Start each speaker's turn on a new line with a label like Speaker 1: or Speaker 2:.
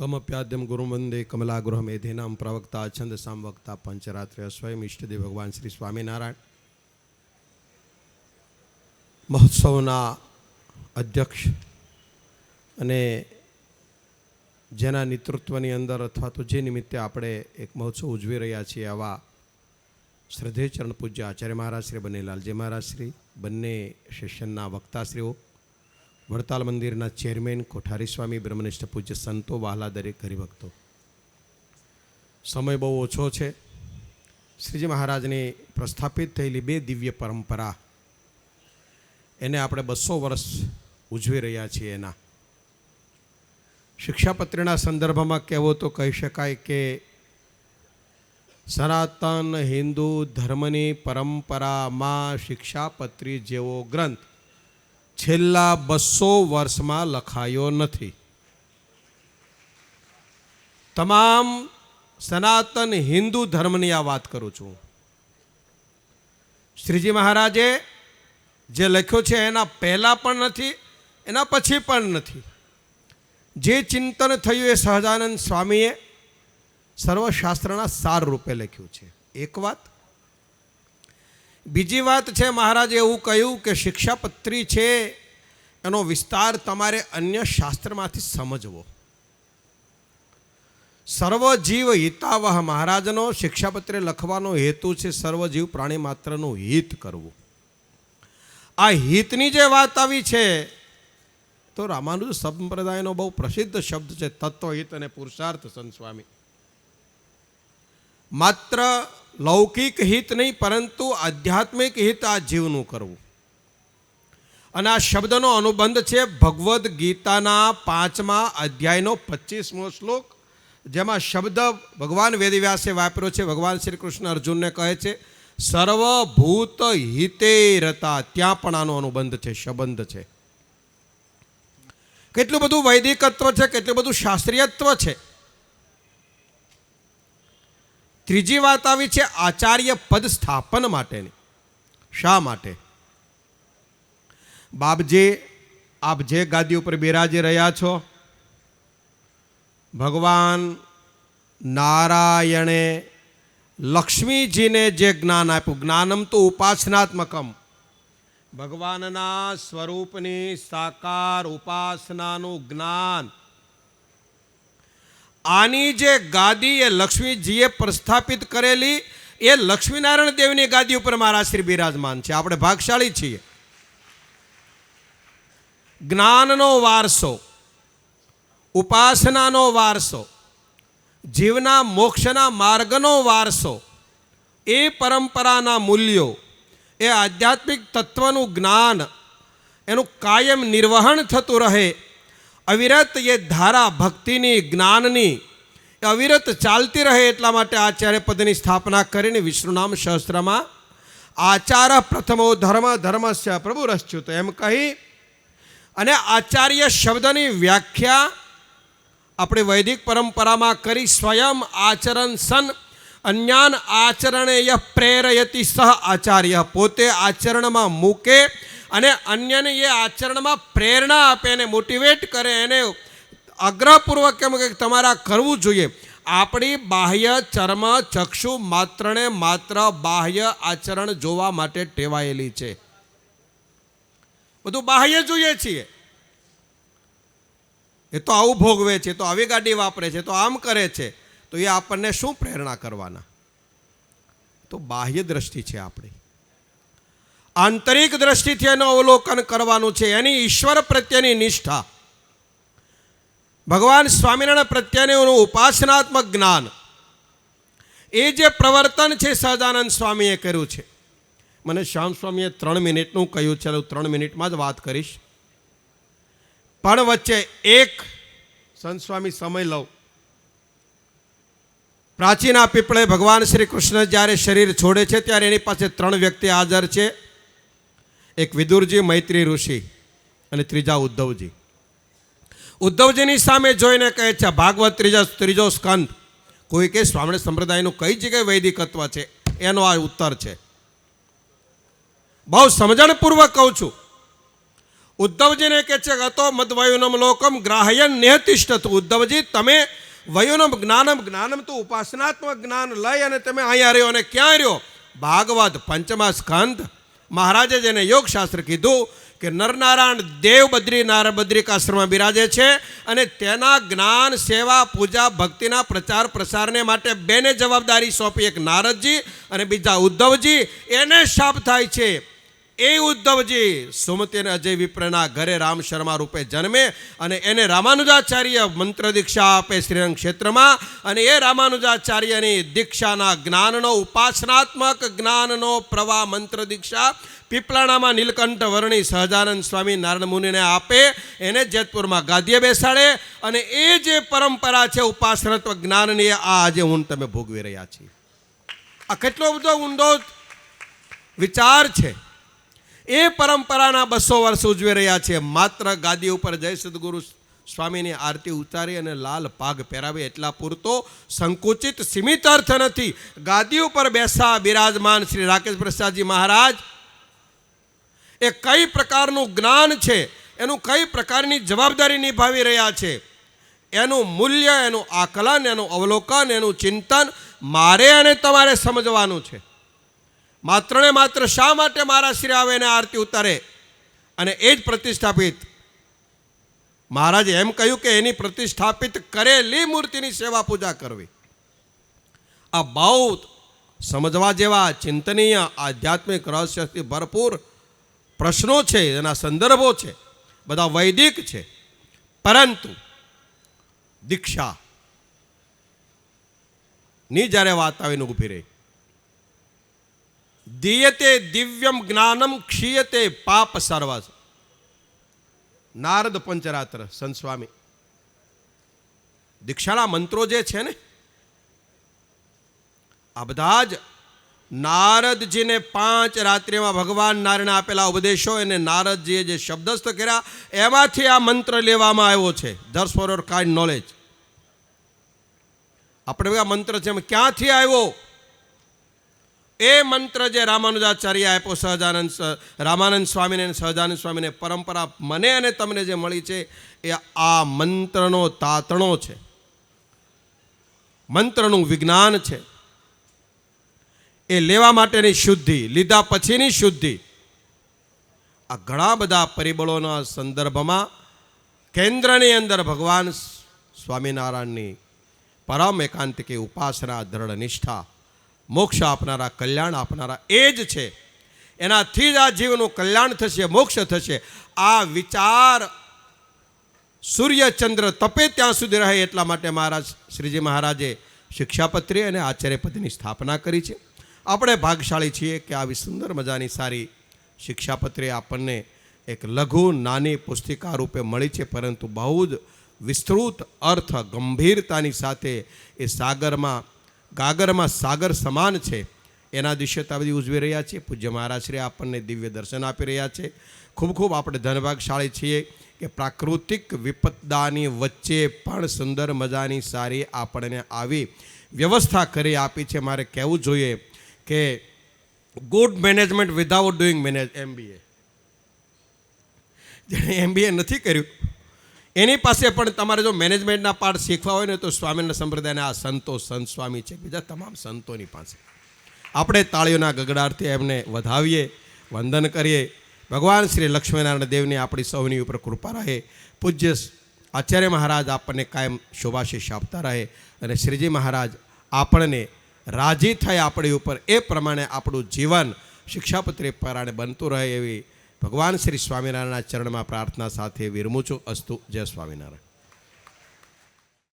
Speaker 1: કમપ્યાદ્યમ ગુરુવંદે કમલાગૃહ મેધેનામ પ્રવક્તા છંદ સામવક્તા પંચરાત્રે સ્વયં ઈષ્ટદેવ ભગવાન શ્રી સ્વામિનારાયણ. મહોત્સવના અધ્યક્ષ અને જેના નેતૃત્વની અંદર અથવા તો જે નિમિત્તે આપણે એક મહોત્સવ ઉજવી રહ્યા છીએ આવા શ્રદ્ધેય ચરણ પૂજ્ય આચાર્ય મહારાજ શ્રી બનેલાલજી મહારાજ શ્રી, બંને સેશનના વક્તાશ્રીઓ વડતાલ મંદિરના ચેરમેન કોઠારી સ્વામી બ્રહ્મનિષ્ઠ પૂજ્ય સંતો વહાલા દરેક હરિભક્તો સમય બહુ ઓછો છે. શ્રીજી મહારાજની પ્રસ્થાપિત થયેલી બે દિવ્ય પરંપરા એને આપણે બસો વર્ષ ઉજવી રહ્યા છીએ એના. શિક્ષાપત્રીના સંદર્ભમાં કહેવો તો કહી શકાય કે સનાતન હિન્દુ ધર્મની પરંપરામાં શિક્ષાપત્રી જેવો ગ્રંથ છેલ્લા બસો વર્ષમાં લખાયો નથી. તમામ સનાતન હિન્દુ ધર્મની આ વાત કરું છું. શ્રીજી મહારાજે જે લખ્યો છે એના પહેલાં પણ નથી, એના પછી પણ નથી. જે ચિંતન થયું એ સહજાનંદ સ્વામીએ સર્વશાસ્ત્રના સાર રૂપે લખ્યું છે. એક વાત બીજી વાત છે મહારાજે એવું કહ્યું કે શિક્ષાપત્રી છે, એનો વિસ્તાર તમારે અન્ય શાસ્ત્રમાંથી સમજવો. સર્વજીવ હિતાવહ મહારાજનો શિક્ષાપત્રે લખવાનો હેતુ છે સર્વજીવ પ્રાણી માત્રનું હિત કરવું. આ હિતની જે વાત આવી છે, તો રામાનુજ સંપ્રદાયનો બહુ પ્રસિદ્ધ શબ્દ છે, તત્વહિત અને પુરુષાર્થ સંત સ્વામી. માત્ર લૌકિક હિત નહીં, પરંતુ આધ્યાત્મિક હિત આ જીવનું કરવું. અને આ શબ્દનો અનુબંધ છે ભગવદ્ ગીતાના પાંચમા અધ્યાયનો પચીસમો શ્લોક, જેમાં શબ્દ ભગવાન વેદવ્યાસે વાપર્યો છે. ભગવાન શ્રી કૃષ્ણ અર્જુનને કહે છે, સર્વભૂત હિતે રતા. ત્યાં પણ આનો અનુબંધ છે, સંબંધ છે. કેટલું બધું વૈદિકત્વ છે, કેટલું બધું શાસ્ત્રીયત્વ છે. ત્રીજી વાત આવી છે આચાર્ય પદ સ્થાપન માટેની. શા માટે? બાપજી આપ જે ગાદી ઉપર બિરાજી રહ્યા છો, ભગવાન નારાયણે લક્ષ્મીજીને જે જ્ઞાન આપ્યું, જ્ઞાનમ તો ઉપાસનાત્મકમ. ભગવાનના સ્વરૂપની સાકાર ઉપાસનાનું જ્ઞાન આની જે ગાદી એ લક્ષ્મીજીએ પ્રસ્થાપિત કરેલી, એ લક્ષ્મીનારાયણ દેવની ગાદી ઉપર મારા શ્રી બિરાજમાન છે. આપણે ભાગશાળી છીએ. જ્ઞાનનો વારસો, ઉપાસનાનો વારસો, જીવના મોક્ષના માર્ગનો વારસો, એ પરંપરાના મૂલ્યો, એ આધ્યાત્મિક તત્વનું જ્ઞાન, એનું કાયમ નિર્વહન થતું રહે અવિરત એ ધારા ભક્તિની, જ્ઞાનની અવિરત ચાલતી રહે એટલા માટે આચાર્ય પદની સ્થાપના કરીને વિષ્ણુનામ સહસ્ત્રમાં આચાર પ્રથમો ધર્મ, ધર્મસ્ય પ્રભુ રસ્યુત એમ કહી અને આચાર્ય શબ્દની વ્યાખ્યા આપણે વૈદિક પરંપરામાં કરી સ્વયં આચરણ સન અન્યાન આચરણે યહ પ્રેરયતિ સહ આચાર્ય પોતે આચરણમાં મૂકે અને અન્યને એ આચરણમાં પ્રેરણા આપે એને મોટિવેટ કરે એને આગ્રહપૂર્વક એમ કે તમારા કરવું જોઈએ. આપણી બાહ્ય ચર્મ ચક્ષુ માત્રને માત્ર બાહ્ય આચરણ જોવા માટે ટેવાયેલી છે. બધું બાહ્ય જોઈએ છીએ. એ તો આવું ભોગવે છે તો આવી ગાડી વાપરે છે તો આમ કરે છે. તો એ આપણને શું પ્રેરણા કરવાના? તો બાહ્ય દ્રષ્ટિ છે આપણી. આંતરિક દ્રષ્ટિથી એનું અવલોકન કરવાનું છે. એની ઈશ્વર પ્રત્યેની નિષ્ઠા. ભગવાન સ્વામિનારાયણ પ્રત્યેનું ઉપાસનાત્મક જ્ઞાન. એ જે પ્રવર્તન છે સહજાનંદ સ્વામીએ કર્યું છે. મને શ્યામ સ્વામીએ ત્રણ મિનિટનું કહ્યું છે, હું ત્રણ મિનિટમાં જ વાત કરીશ. પણ વચ્ચે એક સંત સ્વામી સમય લઉં. પ્રાચીના પીપળે ભગવાન શ્રી કૃષ્ણ જ્યારે શરીર છોડે છે, ત્યારે એની પાસે ત્રણ વ્યક્તિ હાજર છે. એક વિદુરજી મૈત્રી ઋષિ અને ત્રીજા ઉદ્ધવજી. ઉદ્ધવજીની સામે જોઈને કહે છે, ભાગવત ત્રીજા, ત્રીજો સ્કંદ. કોઈ કે સ્વામી સંપ્રદાયનું કઈ જગ્યાએ વૈદિકત્વ છે? એનો આ ઉત્તર છે. બહુ સમજણપૂર્વક કહું છું. ઉદ્ધવજીને કહે છે અતો મદવયુનમ લોકમ ગ્રાહ્યન નેહતિષ્ઠતું. ઉદ્ધવજી, તમે વયુનમ જ્ઞાનમ જ્ઞાનમ તો ઉપાસનાત્મક જ્ઞાન લઈ અને તમે અહીંયા રહ્યો અને ક્યાં રહ્યો? ભાગવત પંચમા સ્કંદ મહારાજે જેને યોગશાસ્ત્ર કીધું કે નરનારાયણ દેવ બદ્રી નાર બદ્રિકાશ્રમમાં બિરાજે છે અને તેના જ્ઞાન, સેવા, પૂજા, ભક્તિના પ્રચાર પ્રસારને માટે બેને જવાબદારી સોંપી એક નારદજી અને બીજા ઉદ્ધવજી. એને શાપ થાય છે. એ ઉદ્ધવજી સુમતિ અને અજય વિપ્રના ઘરે રામ શર્મા રૂપે જન્મે અને એને રામાનુજાચાર્ય મંત્ર દીક્ષા આપે શ્રીરંગ ક્ષેત્રમાં અને એ રામાનુજાચાર્યની દીક્ષાના જ્ઞાનનો, ઉપાસનાત્મક જ્ઞાનનો પ્રવાહ મંત્ર દીક્ષા પીપલાણામાં નીલકંઠ વર્ણી સહજાનંદ સ્વામી નારાયણ મુનિને આપે, એને જેતપુરમાં ગાદીએ બેસાડે અને એ જે પરંપરા છે ઉપાસનાત્મક જ્ઞાનની આ આજે હું તમે ભોગવી રહ્યા છીએ. આ કેટલો બધો ઊંડો વિચાર છે. એ પરંપરાના બસો વર્ષ ઉજવી રહ્યા છે. માત્ર ગાદી ઉપર જય સદગુરુ સ્વામીની આરતી ઉતારી અને લાલ પાગ પહેરાવે એટલા પૂરતો સંકુચિત, સીમિત અર્થ નથી. ગાદી ઉપર બેસા બિરાજમાન શ્રી રાકેશ પ્રસાદજી મહારાજ, એ કઈ પ્રકારનું જ્ઞાન છે? એનું કઈ પ્રકારની જવાબદારી નિભાવી રહ્યા છે? એનું મૂલ્ય, એનું આકલન, એનું અવલોકન, એનું ચિંતન મારે અને તમારે સમજવાનું છે. માત્ર ને માત્ર શા માટે મારા શ્રી આવે એને આરતી ઉતારે? અને એ જ પ્રતિષ્ઠાપિત. મહારાજે એમ કહ્યું કે એની પ્રતિષ્ઠાપિત કરેલી મૂર્તિની સેવા પૂજા કરવી. આ બહુ સમજવા જેવા ચિંતનીય, આધ્યાત્મિક રહસ્યથી ભરપૂર પ્રશ્નો છે, એના સંદર્ભો છે, બધા વૈદિક છે. પરંતુ દીક્ષા ની જ્યારે વાત આવીને ઊભી રહી. દીયતે દિવ્યમ જ્ઞાનમ ક્ષીયતે પાપ સર્વસ નારદ પંચરાત્ર સંસ્વામી દીક્ષાના મંત્રો જે છે ને આ બધા જ નારદજીને પાંચ રાત્રિમાં ભગવાન નારાયણ આપેલા ઉપદેશો એને નારદજીએ જે શબ્દસ્થ કર્યા એમાંથી આ મંત્ર લેવામાં આવ્યો છે that's for your kind knowledge આપણે આ મંત્ર છે ક્યાંથી આવ્યો એ મંત્ર જે રામાનુજાચાર્ય આપ્યો, સહજાનંદ રામાનંદ સ્વામીને અને સહજાનંદ સ્વામીને પરંપરા મને અને તમને જે મળી છે, એ આ મંત્રનો તાતણો છે. મંત્રનું વિજ્ઞાન છે. એ લેવા માટેની શુદ્ધિ, લીધા પછીની શુદ્ધિ. આ ઘણા બધા પરિબળોના સંદર્ભમાં કેન્દ્રની અંદર ભગવાન સ્વામિનારાયણની પરમ એકાંતિકી ઉપાસના, દ્રઢ નિષ્ઠા મોક્ષ આપનારા, કલ્યાણ આપનારા, એ જ છે. એનાથી જ આ જીવનું કલ્યાણ થશે, મોક્ષ થશે. આ વિચાર સૂર્યચંદ્ર તપે ત્યાં સુધી રહે એટલા માટે મહારાજ, શ્રીજી મહારાજે શિક્ષાપત્રી અને આચાર્યપદની સ્થાપના કરી છે. આપણે ભાગશાળી છીએ કે આવી સુંદર મજાની સારી શિક્ષાપત્રી આપણને એક લઘુ, નાની પુસ્તિકા રૂપે મળી છે, પરંતુ બહુ જ વિસ્તૃત અર્થ ગંભીરતાની સાથે એ સાગરમાં ગાગરમાં સાગર સમાન છે, એના દિશ્યતા બધી ઉજવી રહ્યા છીએ. પૂજ્ય મહારાજશ્રી આપણને દિવ્ય દર્શન આપી રહ્યા છે. ખૂબ ખૂબ આપણે ધનભાગશાળી છીએ કે પ્રાકૃતિક વિપદાની વચ્ચે પણ સુંદર મજાની સારી આપણને આવી વ્યવસ્થા કરી આપી છે. મારે કહેવું જોઈએ કે good management without doing manage MBA જેણે એમબીએ નથી કર્યું એની પાસે પણ તમારે જો મેનેજમેન્ટના પાઠ શીખવા હોય ને તો સ્વામીના સંપ્રદાયના આ સંતો સંત સ્વામી છે, બીજા તમામ સંતોની પાસે. આપણે તાળીઓના ગગડારથી એમને વધાવીએ, વંદન કરીએ. ભગવાન શ્રી લક્ષ્મીનારાયણ દેવની આપણી સૌની ઉપર કૃપા રહે. પૂજ્ય આચાર્ય મહારાજ આપણને કાયમ શોભાશીષ આપતા રહે અને શ્રીજી મહારાજ આપણને રાજી થાય આપણી ઉપર. એ પ્રમાણે આપણું જીવન શિક્ષાપત્રી પરાણે બનતું રહે એવી ભગવાન શ્રી સ્વામિનારાયણના ચરણમાં પ્રાર્થના સાથે વિરમું અસ્તુ જય સ્વામિનારાયણ.